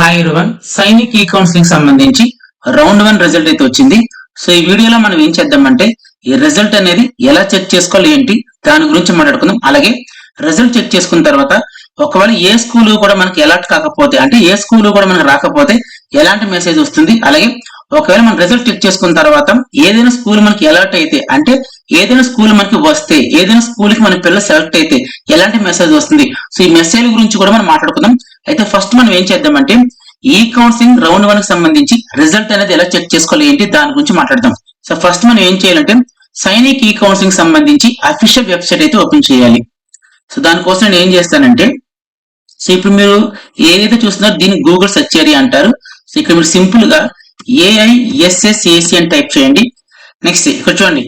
Hi one Sainik ఈ counselling సంబంధించి round one result అయితే వచ్చింది. సో ఈ వీడియోలో మనం ఏం చేద్దామంటే ఈ రిజల్ట్ అనేది ఎలా చెక్ చేసుకోవాలి ఏంటి దాని గురించి మాట్లాడుకుందాం. అలాగే రిజల్ట్ చెక్ చేసుకున్న తర్వాత ఒకవేళ ఏ స్కూల్ కూడా మనకి అలర్ట్ కాకపోతే అంటే ఏ స్కూల్ కూడా మనకి రాకపోతే ఎలాంటి మెసేజ్ వస్తుంది? అలాగే ఒకవేళ మనం రిజల్ట్ చెక్ చేసుకున్న తర్వాత ఏదైనా స్కూల్ మనకి అలర్ట్ అయితే అంటే ఏదైనా స్కూల్ మనకి వస్తే ఏదైనా స్కూల్కి మన పిల్లలు సెలెక్ట్ అయితే ఎలాంటి మెసేజ్ వస్తుంది? సో ఈ మెసేజ్ గురించి కూడా మనం మాట్లాడుకుందాం. అయితే ఫస్ట్ మనం ఏం చేద్దామంటే ఈ కౌన్సిలింగ్ రౌండ్ వన్కి సంబంధించి రిజల్ట్ అనేది ఎలా చెక్ చేసుకోవాలి ఏంటి దాని గురించి మాట్లాడదాం. సో ఫస్ట్ మనం ఏం చేయాలంటే సైనిక్ ఈ కౌన్సిలింగ్ సంబంధించి అఫీషియల్ వెబ్సైట్ అయితే ఓపెన్ చేయాలి. సో దానికోసం నేను ఏం చేస్తానంటే సో ఇప్పుడు మీరు ఏదైతే చూస్తున్నారో దీన్ని గూగుల్ సెర్చ్ ఏరియా అంటారు. సో ఇక్కడ మీరు సింపుల్గా ఏఐఎస్ఎస్ఏసి అని టైప్ చేయండి. నెక్స్ట్ ఇక్కడ చూడండి.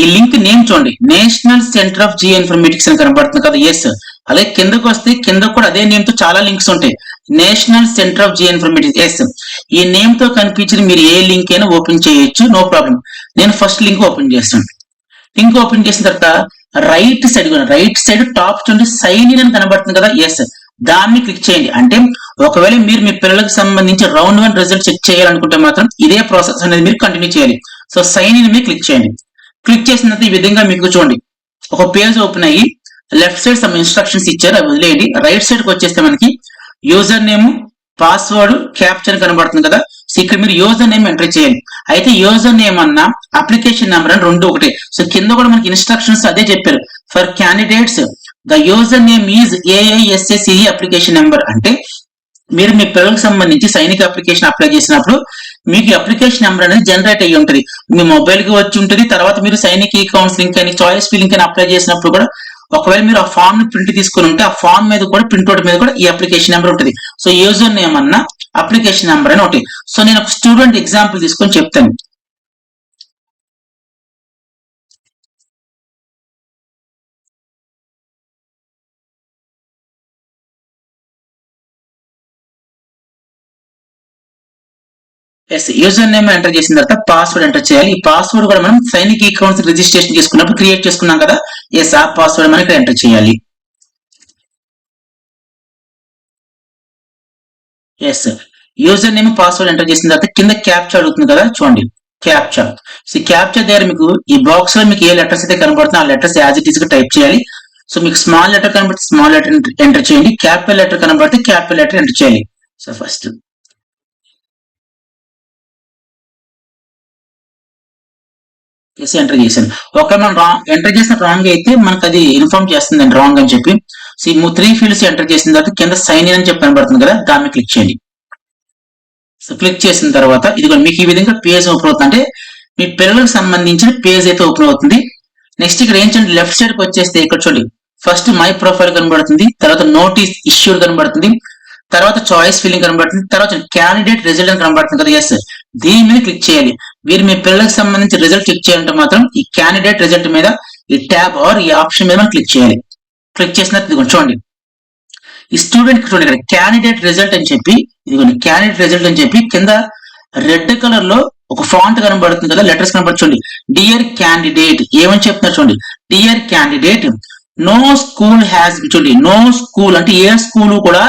ఈ లింక్ నేమ్ చూడండి. National Centre of Geo Informatics అని కనబడుతుంది కదా. ఎస్ అలాగే కిందకు వస్తే కింద కూడా అదే నేమ్తో చాలా లింక్స్ ఉంటాయి. National Centre of Geo Informatics. Yes ఈ నేమ్తో కనిపించిన మీరు ఏ లింక్ అయినా ఓపెన్ చేయొచ్చు. నో ప్రాబ్లం నేను ఫస్ట్ లింక్ ఓపెన్ చేస్తాను. లింక్ ఓపెన్ చేసిన తర్వాత right side right side top చూడండి. సైన్ ఇన్ అని కనబడుతుంది కదా. ఎస్ దాన్ని క్లిక్ చేయండి. అంటే ఒకవేళ మీరు మీ పిల్లలకు సంబంధించి రౌండ్ వన్ రిజల్ట్ చెక్ చేయాలనుకుంటే మాత్రం ఇదే ప్రాసెస్ అనేది మీరు కంటిన్యూ చేయాలి. సో సైన్ ఇన్ మీద క్లిక్ చేయండి. క్లిక్ చేసిన తర్వాత ఈ విధంగా మీకు చూడండి. ఒక పేజ్ ఓపెన్ అయ్యి లెఫ్ట్ సైడ్ సమ్ ఇన్స్ట్రక్షన్స్ ఇచ్చారు అవి వదిలేయండి. రైట్ సైడ్కి వచ్చేస్తే మనకి యూజర్ నేమ్ పాస్వర్డ్ క్యాప్చర్ కనబడుతుంది కదా. సో ఇక్కడ మీరు యూజర్ నేమ్ ఎంటర్ చేయాలి అయితే యూజర్ నేమ్ అన్న అప్లికేషన్ నెంబర్ అని రెండు ఒకటే. సో కింద కూడా మనకి ఇన్స్ట్రక్షన్స్ అదే చెప్పారు. For candidates the user name is AISSE application number అంటే మీరు మీ పిల్లలకు సంబంధించి సైనిక అప్లికేషన్ అప్లై చేసినప్పుడు మీకు అప్లికేషన్ నెంబర్ అనేది జనరేట్ అయ్యి ఉంటుంది. మీ మొబైల్కి వచ్చి ఉంటుంది తర్వాత మీరు సైనిక్ ఈ కౌన్సిలింగ్ కానీ చాయిస్ ఫీలింగ్ కానీ అప్లై చేసినప్పుడు కూడా ఒకవేళ మీరు ఆ ఫామ్ని ప్రింట్ తీసుకుని ఉంటే ఆ ఫామ్ మీద కూడా ప్రింట్ అవుట్ మీద కూడా ఈ అప్లికేషన్ నెంబర్ ఉంటుంది. సో యూజర్ నేమ్ అన్న అప్లికేషన్ నెంబర్ అని ఒకటి. సో నేను ఒక స్టూడెంట్ ఎగ్జాంపుల్ తీసుకొని చెప్తాను. ఎస్ యూజర్ నేమ్ ఎంటర్ చేసిన తర్వాత పాస్వర్డ్ ఎంటర్ చేయాలి. ఈ పాస్వర్డ్ కూడా మనం సైనిక్ అకౌంట్స్ రిజిస్ట్రేషన్ చేసుకున్నప్పుడు క్రియేట్ చేసుకున్నాం కదా? ఎస్ ఆ పాస్వర్డ్ మనం ఇక్కడ ఎంటర్ చేయాలి. Yes user name password enter చేసిన తర్వాత కింద క్యాప్చర్ అడుగుతుంది కదా? చూడండి. క్యాప్చర్ సో క్యాప్చర్ దగ్గర మీకు ఈ బాక్స్లో మీకు ఏ లెటర్స్ అయితే కనబడుతుందో ఆ లెటర్స్ యాజ్ ఇట్ ఈస్గా టైప్ చేయాలి. సో మీకు స్మాల్ లెటర్ కనబడితే స్మాల్ లెటర్ ఎంటర్ చేయండి. క్యాపిటల్ లెటర్ కనబడితే క్యాపిటల్ లెటర్ ఎంటర్ చేయాలి. సో ఫస్ట్ చేసి ఎంటర్ చేశాను. ఒకవేళ మనం రాంగ్ ఎంటర్ చేసిన రాంగ్ అయితే మనకు అది ఇన్ఫార్మ్ చేస్తుందండి రాంగ్ అని చెప్పి. సో ఈ త్రీ ఫీల్డ్స్ ఎంటర్ చేసిన తర్వాత కింద సైన్ ఇన్ అని చెప్పి కనబడుతుంది కదా దాన్ని క్లిక్ చేయండి. సో క్లిక్ చేసిన తర్వాత ఇది కూడా మీకు ఈ విధంగా పేజ్ ఓపెన్ అవుతుంది. అంటే మీ పిల్లలకు సంబంధించిన పేజ్ అయితే ఓపెన్ అవుతుంది. నెక్స్ట్ ఇక్కడ ఏం లెఫ్ట్ సైడ్కి వచ్చేస్తే ఇక్కడ చూడండి. ఫస్ట్ మై ప్రొఫైల్ కనబడుతుంది తర్వాత నోటీస్ ఇష్యూడ్ కనబడుతుంది తర్వాత చాయిస్ ఫిల్లింగ్ కనబడుతుంది తర్వాత క్యాండిడేట్ రిజల్ట్ అని కనబడుతుంది కదా ఎస్ దీని మీద క్లిక్ చేయాలి. మీరు మీ పిల్లలకు సంబంధించి రిజల్ట్ చెక్ చేయాలంటే మాత్రం ఈ క్యాండిడేట్ రిజల్ట్ మీద ఈ ట్యాబ్ ఆర్ ఈ ఆప్షన్ మీద మనం క్లిక్ చేయాలి. క్లిక్ చేసినట్టు ఇది చూడండి. ఈ స్టూడెంట్ చూడండి ఇక్కడ క్యాండిడేట్ రిజల్ట్ అని చెప్పి ఇదిగోండి క్యాండిడేట్ రిజల్ట్ అని చెప్పి కింద రెడ్ కలర్లో ఒక ఫాంట్ కనబడుతుంది కదా లెటర్స్ కనబడుతుంది డియర్ క్యాండిడేట్ ఏమని చెప్తున్నారు చూడండి. Dear candidate no school has చూడండి నో స్కూల్ అంటే ఏ స్కూల్ కూడా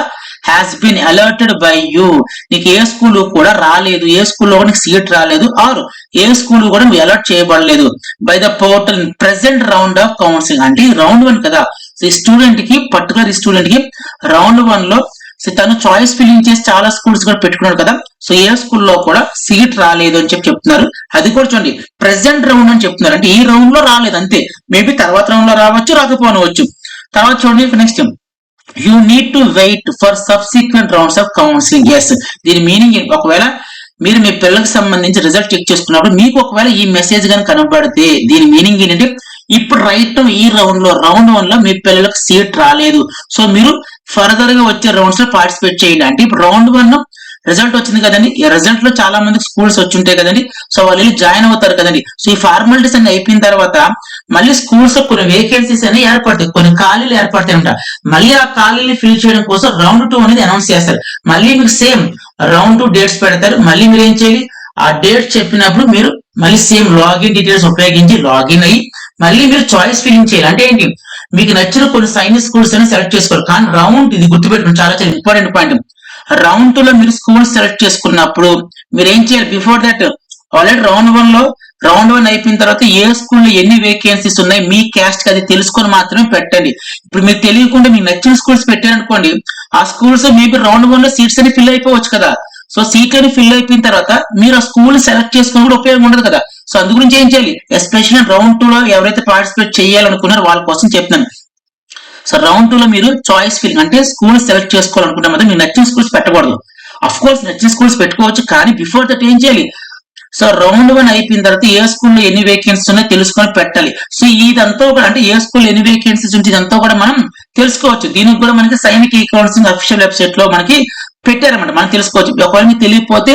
has been alerted by you నీకు ఏ స్కూల్ కూడా రాలేదు. ఏ స్కూల్లో కూడా నీకు సీట్ రాలేదు. ఆర్ ఏ స్కూల్ కూడా నువ్వు అలర్ట్ చేయబడలేదు. By the portal present round of counselling అంటే రౌండ్ వన్ కదా. ఈ స్టూడెంట్కి పర్టికులర్ ఈ స్టూడెంట్కి రౌండ్ వన్లో తను చాయిస్ ఫిల్లింగ్ చేసి చాలా స్కూల్స్ కూడా పెట్టుకున్నాడు కదా. సో ఏ స్కూల్లో కూడా సీట్ రాలేదు అని చెప్పి చెప్తున్నారు. అది కూడా చూడండి. ప్రెసెంట్ రౌండ్ అని చెప్తున్నారు. అంటే ఈ రౌండ్లో రాలేదు. అంతే. మేబీ తర్వాత రౌండ్లో రావచ్చు రాకపోవచ్చు. తర్వాత చూడండి next you need to wait for subsequent rounds of counselling yes దీని మీనింగ్ ఒకవేళ మీరు మీ పిల్లలకు సంబంధించి రిజల్ట్ చెక్ చేసుకున్నప్పుడు మీకు ఒకవేళ ఈ మెసేజ్ కానీ కనబడితే దీని మీనింగ్ ఏంటంటే ఇప్పుడు రైట్ ఈ రౌండ్లో రౌండ్ వన్లో మీ పిల్లలకు సీట్ రాలేదు. సో మీరు ఫర్దర్గా వచ్చే రౌండ్స్లో పార్టిసిపేట్ చేయండి. అంటే ఇప్పుడు రౌండ్ వన్ రిజల్ట్ వచ్చింది కదండి. ఈ రిజల్ట్లో చాలా మంది స్కూల్స్ వచ్చి ఉంటాయి కదండి. సో వాళ్ళు జాయిన్ అవుతారు కదండి. సో ఈ ఫార్మాలిటీస్ అన్ని అయిపోయిన తర్వాత మళ్ళీ స్కూల్స్లో కొన్ని వేకెన్సీస్ అనేవి ఏర్పడతాయి. కొన్ని ఖాళీలు ఏర్పడతాయి అంట. మళ్ళీ ఆ ఖాళీని ఫిల్ చేయడం కోసం రౌండ్ టూ అనేది అనౌన్స్ చేస్తారు. మళ్ళీ మీకు సేమ్ రౌండ్ టూ డేట్స్ పెడతారు. మళ్ళీ మీరు ఏం చేయాలి? ఆ డేట్ చెప్పినప్పుడు మీరు మళ్ళీ సేమ్ లాగిన్ డీటెయిల్స్ ఉపయోగించి లాగిన్ అయ్యి మళ్ళీ మీరు చాయిస్ ఫిల్లింగ్ చేయాలి. అంటే ఏంటి? మీకు నచ్చిన కొన్ని సైన్స్ స్కూల్స్ అని సెలెక్ట్ చేసుకోవాలి. కానీ రౌండ్ ఇది గుర్తుపెట్టుకుని చాలా చాలా ఇంపార్టెంట్ పాయింట్ రౌండ్ టూ లో మీరు స్కూల్ సెలెక్ట్ చేసుకున్నప్పుడు మీరు ఏం చేయాలి? బిఫోర్ దట్ ఆల్రెడీ రౌండ్ వన్లో రౌండ్ వన్ అయిపోయిన తర్వాత ఏ స్కూల్లో ఎన్ని వేకెన్సీస్ ఉన్నాయి మీ క్యాస్ట్కి అది తెలుసుకొని మాత్రమే పెట్టండి. ఇప్పుడు మీరు తెలియకుండా మీకు నచ్చిన స్కూల్స్ పెట్టారనుకోండి ఆ స్కూల్స్ మేబీ రౌండ్ వన్లో సీట్స్ అని ఫిల్ అయిపోవచ్చు కదా. సో సీట్లని ఫిల్ అయిపోయిన తర్వాత మీరు ఆ స్కూల్ సెలెక్ట్ చేసుకుని కూడా ఉపయోగం ఉండదు కదా. సో అందు గురించి ఏం చేయాలి? ఎస్పెషల్లీ రౌండ్ టూ లో ఎవరైతే పార్టిసిపేట్ చేయాలనుకున్నారో వాళ్ళ కోసం చెప్తున్నాను. సో రౌండ్ టూ లో మీరు చాయిస్ ఫిల్లింగ్ అంటే స్కూల్ సెలెక్ట్ చేసుకోవాలనుకుంటే మాత్రం మీకు నచ్చిన స్కూల్స్ పెట్టకూడదు. అఫ్ కోర్స్ నచ్చిన స్కూల్స్ పెట్టుకోవచ్చు కానీ బిఫోర్ దట్ ఏం చేయాలి? సో రౌండ్ వన్ అయిపోయిన తర్వాత ఏ స్కూల్లో ఎన్ని వేకెన్సీస్ ఉన్నాయో తెలుసుకొని పెట్టాలి. సో ఇదంతా కూడా అంటే ఏ స్కూల్ ఎన్ని వేకెన్సీస్ ఉంటే ఇదంతా కూడా మనం తెలుసుకోవచ్చు. దీనికి కూడా మనకి సైనిక్ ఈ కౌన్సిలింగ్ అఫీషియల్ వెబ్సైట్లో మనకి పెట్టారన్నమాట. మనం తెలుసుకోవచ్చు. ఒకవేళ మీకు తెలియకపోతే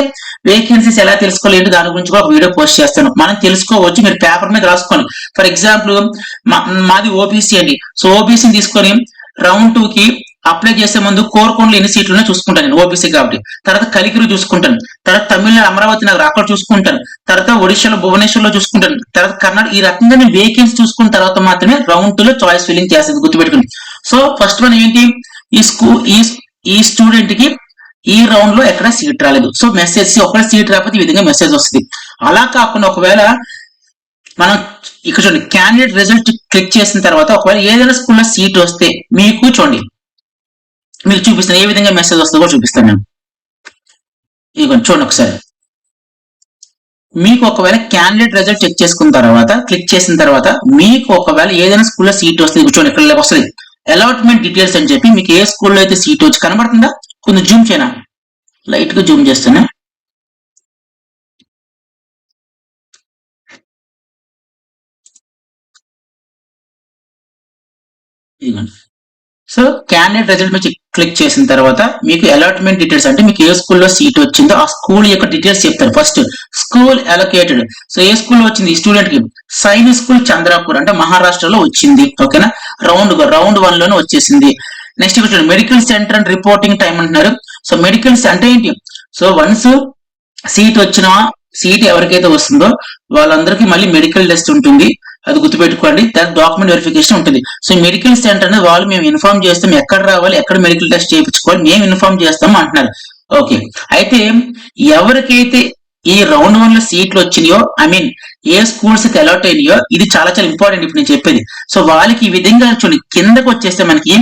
వేకెన్సీస్ ఎలా తెలుసుకోవాలి ఏంటి దాని గురించి కూడా ఒక వీడియో పోస్ట్ చేస్తాను. మనం తెలుసుకోవచ్చు. మీరు పేపర్ మీద రాసుకోండి. ఫర్ ఎగ్జాంపుల్ మాది ఓబీసీ అండి. సో ఓబీసీని తీసుకొని రౌండ్ టూ కి అప్లై చేసే ముందు కోరుకోండి ఎన్ని సీట్లు చూసుకుంటాను నేను ఓబీసీ కాబట్టి. తర్వాత కలికిరు చూసుకుంటాను. తర్వాత తమిళనాడు అమరావతి నగర్ అక్కడ చూసుకుంటాను. తర్వాత ఒడిశాలో భువనేశ్వర్లో చూసుకుంటాను. తర్వాత కర్ణాటక ఈ రకంగా నేను వేకెన్సీ చూసుకున్న తర్వాత మాత్రమే రౌండ్ టూ లో చాయిస్ ఫిల్లింగ్ చేస్తుంది గుర్తుపెట్టుకుని సో ఫస్ట్ వన్ ఏంటి? ఈ స్కూల్ ఈ ఈ స్టూడెంట్కి ఈ రౌండ్లో ఎక్కడ సీట్ రాలేదు. సో మెసేజ్ ఒకవేళ సీట్ రాకపోతే ఈ విధంగా మెసేజ్ వస్తుంది. అలా కాకుండా ఒకవేళ మనం ఇక్కడ చూడండి క్యాండిడేట్ రిజల్ట్ క్లిక్ చేసిన తర్వాత ఒకవేళ ఏదైనా స్కూల్లో సీట్ వస్తే మీకు చూడండి మీకు చూపిస్తాను ఏ విధంగా మెసేజ్ వస్తుందో కూడా చూపిస్తాను నేను. ఇదిగోండి చూడండి ఒకసారి. మీకు ఒకవేళ క్యాండిడేట్ రిజల్ట్ చెక్ చేసుకున్న తర్వాత క్లిక్ చేసిన తర్వాత మీకు ఒకవేళ ఏదైనా స్కూల్లో సీట్ వస్తుంది ఇదిగో చూడండి ఇక్కడ వస్తుంది. అలాట్మెంట్ డీటెయిల్స్ అని చెప్పి మీకు ఏ స్కూల్లో అయితే సీట్ వచ్చి కనబడుతుందా? కొంచెం జూమ్ చేయనా? లైట్గా జూమ్ చేస్తాను. ఇదిగోండి. సో క్యాండిడేట్ రిజల్ట్ మీద క్లిక్ చేసిన తర్వాత మీకు అలాట్మెంట్ డీటెయిల్స్ అంటే మీకు ఏ స్కూల్లో సీట్ వచ్చిందో ఆ స్కూల్ యొక్క డీటెయిల్స్ చెప్తారు. ఫస్ట్ స్కూల్ అలొకేటెడ్ సో ఏ స్కూల్లో వచ్చింది? స్టూడెంట్కి సైనిక్ స్కూల్ చంద్రాపూర్ అంటే మహారాష్ట్రలో వచ్చింది. ఓకేనా రౌండ్ రౌండ్ వన్లోనే వచ్చేసింది. నెక్స్ట్ ఇక్కడ medical centre and reporting time అంటున్నారు. సో మెడికల్ అంటే ఏంటి? సో వన్స్ సీట్ వచ్చిన సీట్ ఎవరికైతే వస్తుందో వాళ్ళందరికీ మళ్ళీ మెడికల్ టెస్ట్ ఉంటుంది. అది గుర్తుపెట్టుకోండి. దాని డాక్యుమెంట్ వెరిఫికేషన్ ఉంటుంది. సో మెడికల్ సెంటర్ అనేది వాళ్ళు మేము ఇన్ఫార్మ్ చేస్తాం ఎక్కడ రావాలి ఎక్కడ మెడికల్ టెస్ట్ చేయించుకోవాలి మేము ఇన్ఫార్మ్ చేస్తాం అంటున్నారు. ఓకే అయితే ఎవరికైతే ఈ రౌండ్ వన్లో సీట్లు వచ్చినాయో ఐ మీన్ ఏ స్కూల్స్కి అలాట్ అయినాయో ఇది చాలా చాలా ఇంపార్టెంట్ ఇప్పుడు నేను చెప్పేది. సో వాళ్ళకి ఈ విధంగా చూడండి. కిందకు వచ్చేస్తే మనకి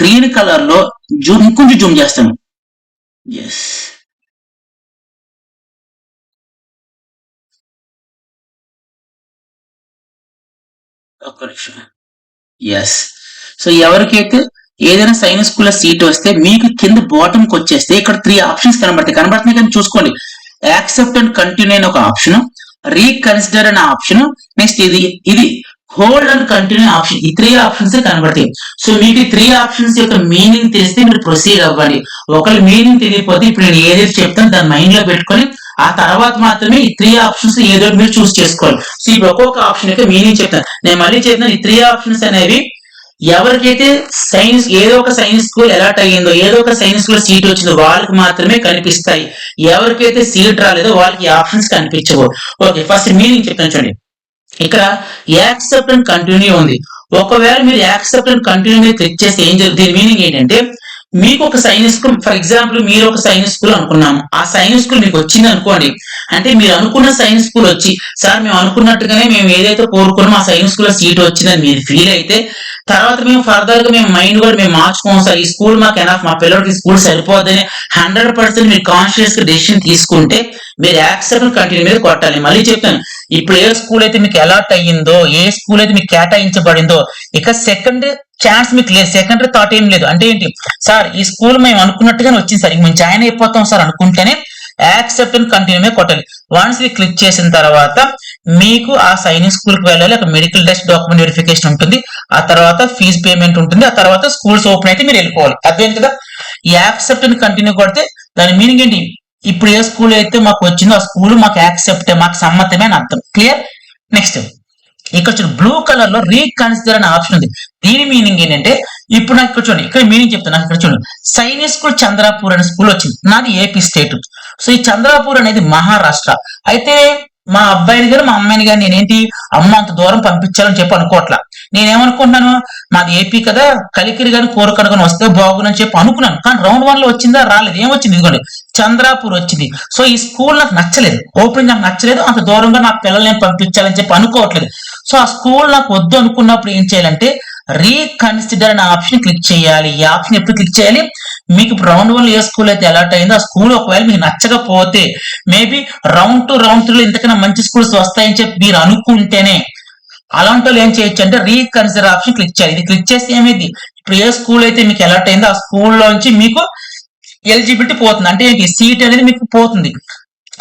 గ్రీన్ కలర్లో జూమ్ ఇంకొంచెం జూమ్ చేస్తాను. ఎస్ ఒక్క నిమిషం. ఎస్ సో ఎవరికైతే ఏదైనా సైన్స్ స్కూల్ సీట్ వస్తే మీకు కింద బాటమ్కి వచ్చేస్తే ఇక్కడ త్రీ ఆప్షన్స్ కనబడతాయి. కనబడుతున్నాయి కానీ చూసుకోండి. యాక్సెప్ట్ అండ్ కంటిన్యూ అనే ఒక ఆప్షన్ రీకన్సిడర్ అనే ఆప్షన్ నెక్స్ట్ ఇది ఇది హోల్డ్ అండ్ కంటిన్యూ ఆప్షన్ ఈ త్రీ ఆప్షన్స్ కనబడతాయి. సో మీకు త్రీ ఆప్షన్స్ యొక్క మీనింగ్ తెలిస్తే మీరు ప్రొసీడ్ అవ్వాలి ఒకళ్ళు మీనింగ్ తెలియకపోతే ఇప్పుడు నేను ఏదైతే చెప్తాను దాని మైండ్లో పెట్టుకొని ఆ తర్వాత మాత్రమే ఈ త్రీ ఆప్షన్స్ ఏదో మీరు చూస్ చేసుకోవాలి సో ఇప్పుడు ఒక్కొక్క ఆప్షన్ యొక్క మీనింగ్ చెప్తాను. నేను మళ్ళీ చెప్తాను ఈ త్రీ ఆప్షన్స్ అనేవి ఎవరికైతే సైన్స్ ఏదో ఒక సైన్స్ స్కూల్ అలాట్ అయ్యిందో ఏదో ఒక సైన్స్ స్కూల్ సీట్ వచ్చిందో వాళ్ళకి మాత్రమే కనిపిస్తాయి. ఎవరికైతే సీట్ రాలేదో వాళ్ళకి ఆప్షన్స్ కనిపించవు. ఓకే ఫస్ట్ మీనింగ్ చెప్తాను చూడండి. ఇక్కడ యాక్సెప్ట్ అండ్ కంటిన్యూ ఉంది. ఒకవేళ మీరు యాక్సెప్ట్ అండ్ కంటిన్యూ మీద క్లిక్ చేస్తే ఏం జరుగుతుంది? దీని మీనింగ్ ఏంటంటే మీకు ఒక సైన్స్ స్కూల్ ఫర్ ఎగ్జాంపుల్ మీరు ఒక సైన్స్ స్కూల్ అనుకున్నాము. ఆ సైన్స్ స్కూల్ మీకు వచ్చింది అనుకోండి. అంటే మీరు అనుకున్న సైన్స్ స్కూల్ వచ్చి సార్ మేము అనుకున్నట్టుగానే మేము ఏదైతే కోరుకున్నామో ఆ సైన్స్ స్కూల్ సీట్ వచ్చిందని మీరు ఫీల్ అయితే తర్వాత మేము ఫర్దర్గా మేము మైండ్ కూడా మేము మార్చుకోం సార్ ఈ స్కూల్ మాకు ఎనఫ్ మా పిల్లలకి స్కూల్ సరిపోద్దని హండ్రెడ్ పర్సెంట్ మీరు కాన్షియస్గా డెసిషన్ తీసుకుంటే మీరు యాక్సెప్ట్ కంటిన్యూ మీద కొట్టాలి. మళ్ళీ చెప్తాను. ఇప్పుడు ఏ స్కూల్ అయితే మీకు అలాట్ అయ్యిందో ఏ స్కూల్ అయితే మీకు కేటాయించబడిందో ఇక సెకండ్ ఛాన్స్ మీకు లేదు. సెకండరీ థాట్ ఏం లేదు. అంటే ఏంటి? సార్ ఈ స్కూల్ మేము అనుకున్నట్టుగానే వచ్చింది సార్ ఇంక మేము జాయిన్ అయిపోతాం సార్ అనుకుంటేనే యాక్సెప్ట్ కంటిన్యూ కొట్టాలి. వన్స్ మీరు క్లిక్ చేసిన తర్వాత మీకు ఆ సైనింగ్ స్కూల్కి వెళ్ళాలి. అక్కడ మెడికల్ టెస్ట్ డాక్యుమెంట్ వెరిఫికేషన్ ఉంటుంది. ఆ తర్వాత ఫీజు పేమెంట్ ఉంటుంది. ఆ తర్వాత స్కూల్స్ ఓపెన్ అయితే మీరు వెళ్ళిపోవాలి. అర్థమైంది కదా? ఈ యాక్సెప్ట్ అని కంటిన్యూ కొడితే దాని మీనింగ్ ఏంటి? ఇప్పుడు ఏ స్కూల్ అయితే మాకు వచ్చిందో ఆ స్కూల్ మాకు యాక్సెప్ట్ మాకు సమ్మతమే అని అర్థం. క్లియర్ నెక్స్ట్ ఇక్కడ చూడండి బ్లూ కలర్లో రీకన్సిడర్ అనే ఆప్షన్ ఉంది. దీని మీనింగ్ ఏంటంటే ఇప్పుడు నాకు ఇక్కడ చూడండి ఇక్కడ మీనింగ్ చెప్తాను నాకు ఇక్కడ చూడండి. సైనిక్ స్కూల్ చంద్రాపూర్ అనే స్కూల్ వచ్చింది. నాది ఏపీ స్టేట్ సో ఈ చంద్రాపూర్ అనేది మహారాష్ట్ర అయితే మా అబ్బాయిని గారు మా అమ్మాయిని గారు నేనేంటి అమ్మ అంత దూరం పంపించాలని చెప్పి అనుకోవట్లా. నేనేమనుకుంటున్నాను మాది ఏపీ కదా కలికిరి కానీ కోరకడ కానీ వస్తే బాగునని చెప్పి అనుకున్నాను. కానీ రౌండ్ వన్లో వచ్చిందా? రాలేదు. ఏమొచ్చింది? ఇదిగోండి. చంద్రాపూర్ వచ్చింది. సో ఈ స్కూల్ నాకు నచ్చలేదు. ఓపెనింగ్ నాకు నచ్చలేదు. అంత దూరంగా నా పిల్లల్ని పంపించాలని చెప్పి అనుకోవట్లేదు. సో ఆ స్కూల్ నాకు వద్దు అనుకున్నప్పుడు ఏం చేయాలంటే రీకన్సిడర్ అనే ఆప్షన్ క్లిక్ చేయాలి. ఈ ఆప్షన్ ఎప్పుడు క్లిక్ చేయాలి? మీకు రౌండ్ వన్ ఏ స్కూల్ అయితే అలర్ట్ అయిందో ఆ స్కూల్ ఒకవేళ మీకు నచ్చకపోతే మేబీ రౌండ్ టు రౌండ్ త్రీలో ఇంతకన్నా మంచి స్కూల్స్ వస్తాయని చెప్పి మీరు అనుకుంటేనే అలాంటి వాళ్ళు ఏం చేయొచ్చు అంటే రీకన్సిడర్ ఆప్షన్ క్లిక్ చేయాలి. ఇది క్లిక్ చేస్తే ఏమైంది? ఇప్పుడు ఏ స్కూల్ అయితే మీకు అలర్ట్ అయిందో ఆ స్కూల్లోంచి మీకు ఎలిజిబిలిటీ పోతుంది. అంటే ఏంటి? సీట్ అనేది మీకు పోతుంది.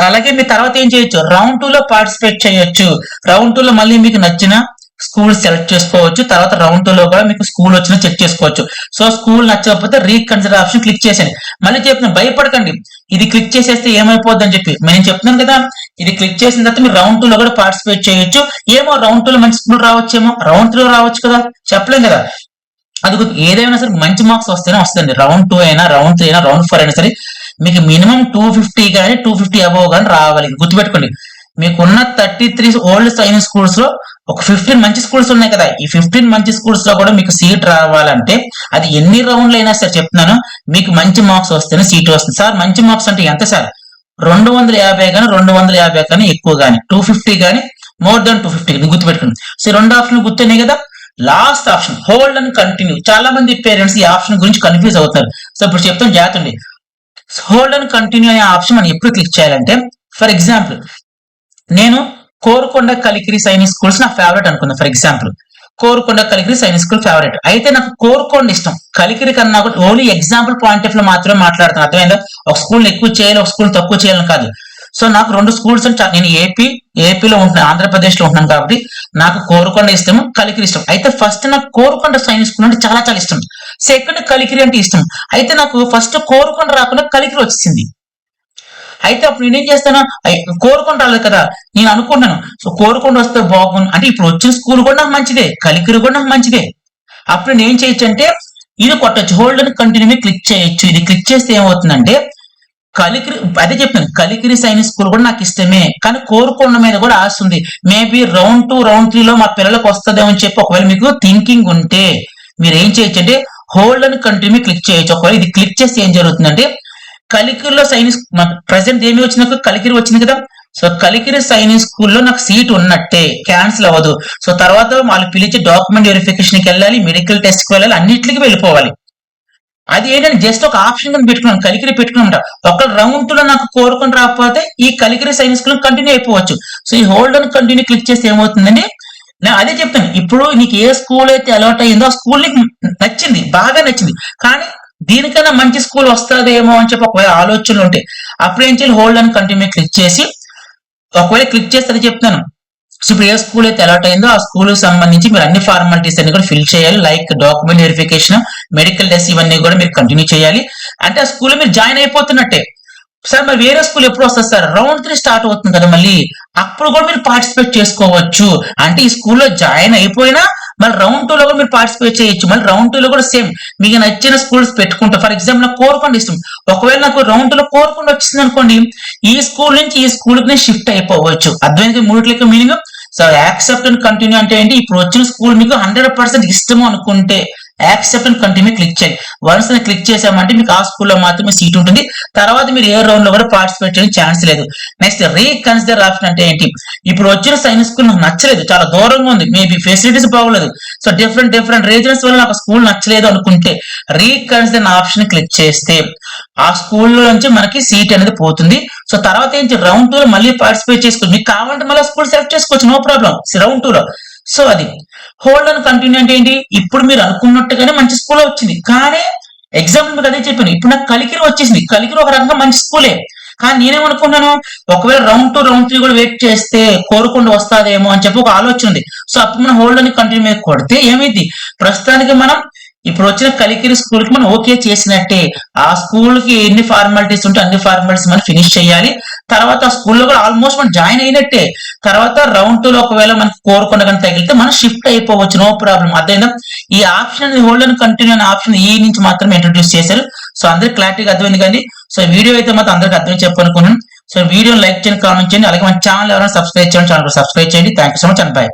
అలాగే మీ తర్వాత ఏం చేయొచ్చు? రౌండ్ టూ లో పార్టిసిపేట్ చేయొచ్చు. రౌండ్ టూ లో మళ్ళీ మీకు నచ్చిన స్కూల్ సెలెక్ట్ చేసుకోవచ్చు. తర్వాత రౌండ్ టూ లో కూడా మీకు స్కూల్ వచ్చిన చెక్ చేసుకోవచ్చు. సో స్కూల్ నచ్చకపోతే రీకన్సిడర్ ఆప్షన్ క్లిక్ చేసేయండి. మళ్ళీ చెప్తున్నా భయపడకండి. ఇది క్లిక్ చేసేస్తే ఏమైపోద్ది అని చెప్పి. నేను చెప్తున్నాను కదా ఇది క్లిక్ చేసిన తర్వాత మీరు రౌండ్ టూ లో కూడా పార్టిసిపేట్ చేయొచ్చు. ఏమో రౌండ్ టూ లో మంచి స్కూల్ రావచ్చేమో రౌండ్ త్రీ లో రావచ్చు కదా. చెప్పలేం కదా. అది ఏదైనా సరే మంచి మార్క్స్ వస్తేనే వస్తుంది రౌండ్ టూ అయినా రౌండ్ త్రీ అయినా రౌండ్ ఫోర్ అయినా సరే మీకు మినిమం టూ ఫిఫ్టీ కానీ టూ ఫిఫ్టీ అబోవ్ కానీ రావాలి. గుర్తుపెట్టుకోండి. మీకున్న థర్టీ త్రీ ఓల్డ్ సైన్స్ స్కూల్స్లో ఒక ఫిఫ్టీన్ మంచి స్కూల్స్ ఉన్నాయి కదా. ఈ ఫిఫ్టీన్ మంచి స్కూల్స్లో కూడా మీకు సీట్ రావాలంటే అది ఎన్ని రౌండ్లు అయినా సరే చెప్తున్నాను. మీకు మంచి మార్క్స్ వస్తేనే సీట్ వస్తుంది. సార్ మంచి మార్క్స్ అంటే ఎంత సార్? రెండు వందల యాభై కానీ రెండు వందల యాభై కానీ ఎక్కువ కానీ టూ ఫిఫ్టీ కానీ మోర్ దాన్ టూ ఫిఫ్టీ గుర్తుపెట్టుకోండి. సో రెండు ఆప్షన్ గుర్తున్నాయి కదా. Last option hold and continue చాలా మంది పేరెంట్స్ ఈ ఆప్షన్ గురించి కన్ఫ్యూజ్ అవుతారు సో ఇప్పుడు చెప్తాను జాగ్రత్త హోల్డ్ అండ్ కంటిన్యూ అనే ఆప్షన్ మనం ఎప్పుడు క్లిక్ చేయాలంటే ఫర్ ఎగ్జాంపుల్ నేను కోరుకొండ కలికిరి సైనిక్ స్కూల్స్ నా ఫేవరెట్ అనుకుందాం for example Korukonda Kalikiri Sainik school favourite అయితే నాకు కోరుకొండ ఇష్టం. కలికిరి కన్నా కూడా ఓన్లీ ఎగ్జాంపుల్ పాయింట్ ఆఫ్లో మాత్రమే మాట్లాడుతాను అర్థమైందా? ఒక స్కూల్ ఎక్కువ చేయాలి ఒక స్కూల్ తక్కువ చేయాలని కాదు. సో నాకు రెండు స్కూల్స్ నేను ఏపీ ఏపీలో ఉంటున్నాను ఆంధ్రప్రదేశ్లో ఉంటున్నాను కాబట్టి నాకు కోరుకొండ ఇష్టం కలికిరి ఇష్టం. అయితే ఫస్ట్ నాకు కోరుకొండ సైనిక్ స్కూల్ అంటే చాలా చాలా ఇష్టం. సెకండ్ కలికిరి అంటే ఇష్టం. అయితే నాకు ఫస్ట్ కోరుకొండ రాకుండా కలికిరి వచ్చింది అయితే అప్పుడు నేనేం చేస్తాను? అయ్ రాలేదు కదా నేను అనుకున్నాను సో కోరుకుంటూ వస్తే బాగుంది అంటే ఇప్పుడు వచ్చిన స్కూల్ కూడా నాకు మంచిదే కలికిరు కూడా నాకు మంచిదే. అప్పుడు నేను ఏం చేయొచ్చు అంటే ఇది కొట్టచ్చు. హోల్డ్ అని కంటిన్యూ క్లిక్ చేయొచ్చు. ఇది క్లిక్ చేస్తే ఏమవుతుందంటే కలికిరి అదే చెప్తాను కలికిరి సైనిక్ స్కూల్ కూడా నాకు ఇష్టమే. కానీ కోరుకున్న మీద కూడా ఆశ ఉంది. Maybe round two round three లో మా పిల్లలకు వస్తుందేమో అని చెప్పి ఒకవేళ మీకు థింకింగ్ ఉంటే మీరు ఏం చేయొచ్చు అంటే హోల్డ్ అని కంటిన్యూ క్లిక్ చేయొచ్చు. ఒకవేళ ఇది క్లిక్ చేస్తే ఏం జరుగుతుందంటే కలికిరిలో సైనిక్ ప్రజెంట్ ఏమి వచ్చిన కలికిరి వచ్చింది కదా? సో కలికిరి సైనిక్ స్కూల్లో నాకు సీట్ ఉన్నట్టే. క్యాన్సిల్ అవ్వదు. సో తర్వాత వాళ్ళు పిలిచి డాక్యుమెంట్ వెరిఫికేషన్కి వెళ్ళాలి మెడికల్ టెస్ట్కి వెళ్ళాలి అన్నిటికీ వెళ్ళిపోవాలి. అది ఏంటంటే జస్ట్ ఒక ఆప్షన్ కింద పెట్టుకున్నాను కలికిరి పెట్టుకున్నాం ఒక రౌండ్లో నాకు కోరుకొని రాకపోతే ఈ కలికిరి సైన్స్ స్కూల్ కంటిన్యూ అయిపోవచ్చు. సో ఈ హోల్డ్ అని కంటిన్యూ క్లిక్ చేస్తే ఏమవుతుందండి నేను అదే చెప్తాను. ఇప్పుడు నీకు ఏ స్కూల్ అయితే అలవాట్ అయ్యిందో ఆ స్కూల్ నీకు నచ్చింది బాగా నచ్చింది. కానీ దీనికన్నా మంచి స్కూల్ వస్తుందేమో అని చెప్పి ఒకవేళ ఆలోచనలు ఉంటాయి అప్పుడు ఏం చేయాలి? హోల్డ్ అని కంటిన్యూ క్లిక్ చేసి ఒకవేళ క్లిక్ చేస్తే అది చెప్తాను సో ఇప్పుడు ఏ స్కూల్ అయితే అలర్ట్ అయిందో ఆ స్కూల్ సంబంధించి మీరు అన్ని ఫార్మాలిటీస్ అన్ని కూడా ఫిల్ చేయాలి. Like document verification medical test ఇవన్నీ కూడా మీరు కంటిన్యూ చేయాలి. అంటే ఆ స్కూల్ మీరు జాయిన్ అయిపోతున్నట్టే. సార్ మరి వేరే స్కూల్ ఎప్పుడు వస్తుంది సార్? రౌండ్ త్రీ స్టార్ట్ అవుతుంది కదా మళ్ళీ. అప్పుడు కూడా మీరు పార్టిసిపేట్ చేసుకోవచ్చు. అంటే ఈ స్కూల్లో జాయిన్ అయిపోయినా మళ్ళీ రౌండ్ టూ లో కూడా మీరు పార్టిసిపేట్ చేయొచ్చు. మళ్ళీ రౌండ్ టూ లో కూడా సేమ్ మీకు నచ్చిన స్కూల్స్ పెట్టుకుంటా. ఫర్ ఎగ్జాంపుల్ నాకు కోరుకొండ ఇష్టం. ఒకవేళ నాకు రౌండ్ టూ లో ఫండ్ వచ్చింది అనుకోండి ఈ స్కూల్ నుంచి ఈ స్కూల్కి నేను షిఫ్ట్ అయిపోవచ్చు. అర్థమైంది మూడిట్లకి meaning so accept and continue అంటే ఏంటి? ఇప్పుడు వచ్చిన స్కూల్ మీకు హండ్రెడ్ పర్సెంట్ ఇష్టం అనుకుంటే. యాక్సెప్ట్ అండ్ కంటిన్యూ క్లిక్ చేయండి వన్స్ క్లిక్ చేసామంటే మీకు ఆ స్కూల్లో మాత్రమే సీట్ ఉంటుంది. తర్వాత మీరు ఏ రౌండ్లో కూడా పార్టిసిపేట్ చేయడానికి ఛాన్స్ లేదు. నెక్స్ట్ రీకన్సిడర్ ఆప్షన్ అంటే ఏంటి? ఇప్పుడు వచ్చిన సైన్స్ స్కూల్ నాకు నచ్చలేదు. చాలా దూరంగా ఉంది. మేబీ ఫెసిలిటీస్ బాగోలేదు. సో డిఫరెంట్ డిఫరెంట్ రీజన్స్ వల్ల నాకు స్కూల్ నచ్చలేదు అనుకుంటే రీకన్సిడర్ ఆప్షన్ క్లిక్ చేస్తే ఆ స్కూల్లో నుంచి మనకి సీట్ అనేది పోతుంది. సో తర్వాత ఏంటి? రౌండ్ టూ లో మళ్ళీ పార్టిసిపేట్ చేసుకోవచ్చు మీకు కావాలంటే మళ్ళీ స్కూల్ సెలెక్ట్ చేసుకోవచ్చు. నో ప్రాబ్లం రౌండ్ టూ లో. సో అది. హోల్డ్ అండ్ కంటిన్యూ అంటే ఏంటి? ఇప్పుడు మీరు అనుకున్నట్టుగానే మంచి స్కూల్ వచ్చింది. కానీ ఎగ్జాంపుల్ మీకు అదే చెప్పాను. ఇప్పుడు నాకు కలికిరి వచ్చేసింది. కలికిరి ఒక రకంగా మంచి స్కూలే కానీ నేనేమనుకున్నాను ఒకవేళ రౌండ్ టూ రౌండ్ త్రీ కూడా వెయిట్ చేస్తే కోరుకుండా వస్తాదేమో అని చెప్పి ఒక ఆలోచన ఉంది. సో అప్పుడు మనం హోల్డ్ అని కంటిన్యూ మీద కొడితే ఏమైంది? ప్రస్తుతానికి మనం ఇప్పుడు వచ్చిన కలికిరి స్కూల్కి మనం ఓకే చేసినట్టే. ఆ స్కూల్కి ఎన్ని ఫార్మాలిటీస్ ఉంటే అన్ని ఫార్మాలిటీస్ మనం ఫినిష్ చేయాలి. తర్వాత స్కూల్లో కూడా ఆల్మోస్ట్ మనం జాయిన్ అయినట్టే. తర్వాత రౌండ్ టూ లో ఒకవేళ మనకి కోరుకున్న కానీ తగిలితే మనం షిఫ్ట్ అయిపోవచ్చు నో ప్రాబ్లం. అర్థమైందా ఈ ఆప్షన్ హోల్డ్ అండ్ కంటిన్యూ అనే ఆప్షన్ ఈ నుంచి మాత్రమే ఇంట్రొడ్యూస్ చేశారు. సో అందరికి క్లారిటీగా అర్థమైంది కానీ సో వీడియో అయితే మాత్రం అందరికి అర్థం చెప్పనుకున్నాను. సో వీడియో లైక్ చేయండి కామెంట్ చేయండి. అలాగే మన ఛానల్ ఎవరైనా సబ్స్క్రైబ్ చేయండి ఛానల్ సబ్స్క్రైబ్ చేయండి. Thank you so much and bye